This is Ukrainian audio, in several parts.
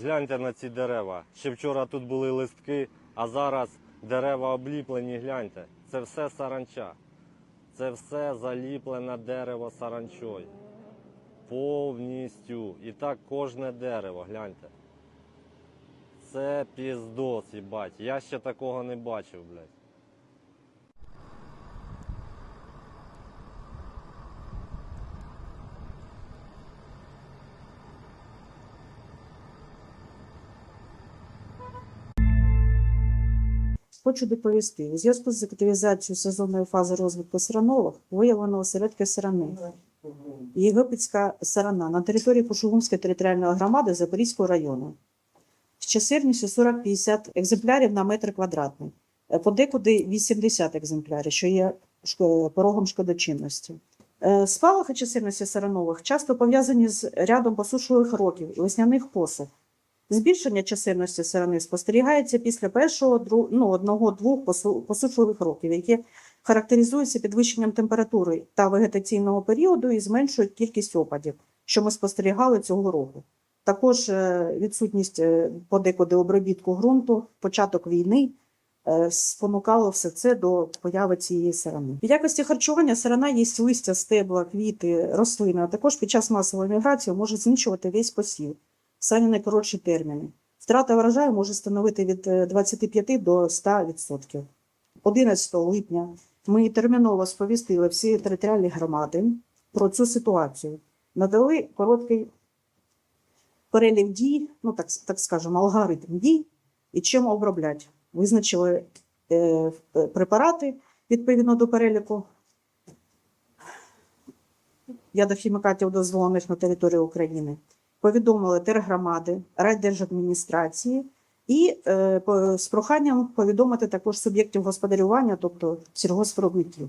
Гляньте на ці дерева. Ще вчора тут були листки, а зараз дерева обліплені, гляньте. Це все саранча. Це все заліплене дерево саранчою. Повністю. І так кожне дерево, гляньте. Це піздос, їбать. Я ще такого не бачив, блядь. Хочу доповісти, у зв'язку з активізацією сезонної фази розвитку сиранових виявлено осередки сирани. Єгипетська сирана на території Пошугумської територіальної громади Запорізького району. З чисельністю 40-50 екземплярів на метр квадратний, Е, подекуди 80 екземплярів, що є порогом шкодочинності. Е, Спалахи чисельності сиранових часто пов'язані з рядом посушливих років і весняних посух. Збільшення чисельності сирени спостерігається після першого ну, одного-двох посушливих років, які характеризуються підвищенням температури та вегетаційного періоду і зменшують кількість опадів, що ми спостерігали цього року. Також е, відсутність е, подекуди обробітку ґрунту, початок війни е, спонукало все це до появи цієї сирени. В якості харчування сирена їсть листя, стебла, квіти, рослини, а також під час масової міграції може знищувати весь посів самі найкоротші терміни. Втрата врожаю може становити від е, 25 до 100%. 11 липня ми терміново сповістили всі територіальні громади про цю ситуацію. Надали короткий перелік дій, ну так, так скажемо, алгоритм дій і чим оброблять. Визначили е, е, препарати відповідно до переліку ядохімікатів, дозволених на території України повідомили тергромади, райдержадміністрації і е, з проханням повідомити також суб'єктів господарювання, тобто сільгоспвиробників.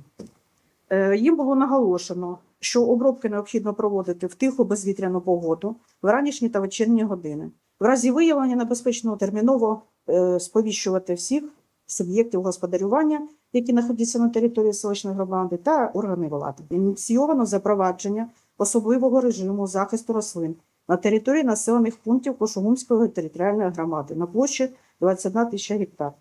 Е, їм було наголошено, що обробки необхідно проводити в тиху безвітряну погоду в ранішні та вечірні години. В разі виявлення небезпечного терміново е, сповіщувати всіх суб'єктів господарювання, які знаходяться на території селищної громади, та органи влади. Ініційовано запровадження особливого режиму захисту рослин на території населених пунктів Кошугумської територіальної громади на площі 21 тисяча гектар.